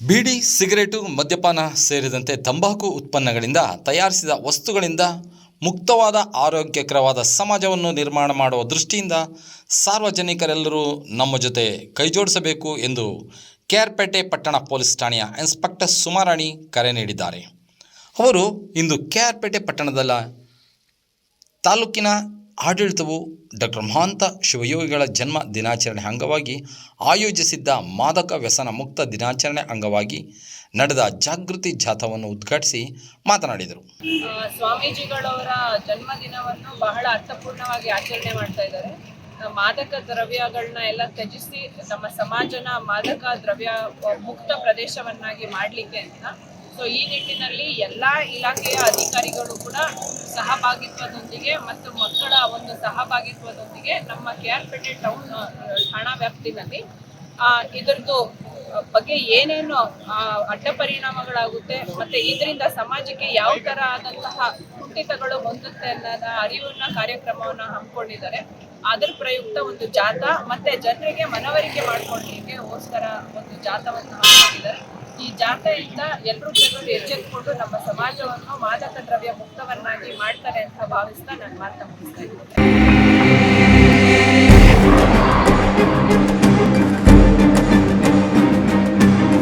ಬೀಡಿ, cigarette, ಮದ್ಯಪಾನ ಸೇರಿದಂತೆ ತಂಬಾಕು ಉತ್ಪನ್ನಗಳಿಂದ ತಯಾರಿಸಿದ ವಸ್ತುಗಳಿಂದ ಮುಕ್ತವಾದ, ಆರೋಗ್ಯಕರವಾದ ಸಮಾಜವನ್ನು ನಿರ್ಮಾಣ ಮಾಡುವ ದೃಷ್ಟಿಯಿಂದ ಸಾರ್ವಜನಿಕರೆಲ್ಲರೂ ನಮ್ಮ ಜೊತೆ ಕೈಜೋಡಿಸಬೇಕು ಎಂದು ಕೆಆರ್ಪೇಟೆ ಪಟ್ಟಣ ಪೊಲೀಸ್ ಠಾಣೆಯ ಇನ್ಸ್ಪೆಕ್ಟರ್ ಸುಮಾರಾಣಿ ಕರೆ ನೀಡಿದ್ದಾರೆ. ಅವರು ಇಂದು ಕೆಆರ್ಪೇಟೆ ಪಟ್ಟಣದಲ್ಲ ತಾಲೂಕಿನ ಆಡಳಿತವು ಡಾಕ್ಟರ್ ಮಹಾಂತ ಶಿವಯೋಗಿಗಳ ಜನ್ಮ ದಿನಾಚರಣೆ ಅಂಗವಾಗಿ ಆಯೋಜಿಸಿದ್ದ ಮಾದಕ ವ್ಯಸನ ಮುಕ್ತ ದಿನಾಚರಣೆ ಅಂಗವಾಗಿ ನಡೆದ ಜಾಗೃತಿ ಜಾಥಾವನ್ನು ಉದ್ಘಾಟಿಸಿ ಮಾತನಾಡಿದರು. ಸ್ವಾಮೀಜಿಗಳವರ ಜನ್ಮದಿನವನ್ನು ಬಹಳ ಅರ್ಥಪೂರ್ಣವಾಗಿ ಆಚರಣೆ ಮಾಡ್ತಾ ಇದ್ದಾರೆ. ಮಾದಕ ದ್ರವ್ಯಗಳನ್ನ ಎಲ್ಲ ತ್ಯಜಿಸಿ ನಮ್ಮ ಸಮಾಜನ ಮಾದಕ ದ್ರವ್ಯ ಮುಕ್ತ ಪ್ರದೇಶವನ್ನಾಗಿ ಮಾಡಲಿಕ್ಕೆ ಅಂತ. ಸೊ ಈ ನಿಟ್ಟಿನಲ್ಲಿ ಎಲ್ಲ ಇಲಾಖೆಯ ಅಧಿಕಾರಿಗಳು ಕೂಡ ಸಹಭಾಗಿತ್ವದೊಂದಿಗೆ ಮತ್ತು ಮಕ್ಕಳ ಒಂದು ಸಹಭಾಗಿತ್ವದೊಂದಿಗೆ ನಮ್ಮ ಕೆ ಆರ್ ಪೇಟೆ ಟೌನ್ ಠಾಣಾ ವ್ಯಾಪ್ತಿನಲ್ಲಿ ಇದರದ್ದು ಬಗ್ಗೆ ಏನೇನು ಅಡ್ಡ ಪರಿಣಾಮಗಳಾಗುತ್ತೆ ಮತ್ತೆ ಇದರಿಂದ ಸಮಾಜಕ್ಕೆ ಯಾವ ತರ ಆದಂತಹ ಕುಂಠಿತಗಳು ಹೊಂದುತ್ತೆ ಅನ್ನೋದ ಅರಿವನ್ನ ಕಾರ್ಯಕ್ರಮವನ್ನ ಹಮ್ಮಿಕೊಂಡಿದ್ದಾರೆ. ಅದರ ಪ್ರಯುಕ್ತ ಒಂದು ಜಾಥಾ ಮತ್ತೆ ಜನರಿಗೆ ಮನವರಿಕೆ ಗೋಸ್ಕರ ಒಂದು ಜಾಥಾವನ್ನು ಹಮ್ಮಿಕೊಂಡಿದ್ದಾರೆ. ಈ ಜಾಥೆಯಿಂದ ಎಲ್ಲರೂ ಜನರು ಎಚ್ಚೆತ್ಕೊಂಡು ನಮ್ಮ ಸಮಾಜವನ್ನು ಮಾದಕ ದ್ರವ್ಯ ಮುಕ್ತವನ್ನಾಗಿ ಮಾಡ್ತಾರೆ ಅಂತ ಭಾವಿಸ್ತಾ ನಾನು ಮಾತಾಡ್ತಾ ಇದ್ದೇನೆ ಇದ್ದೀನಿ.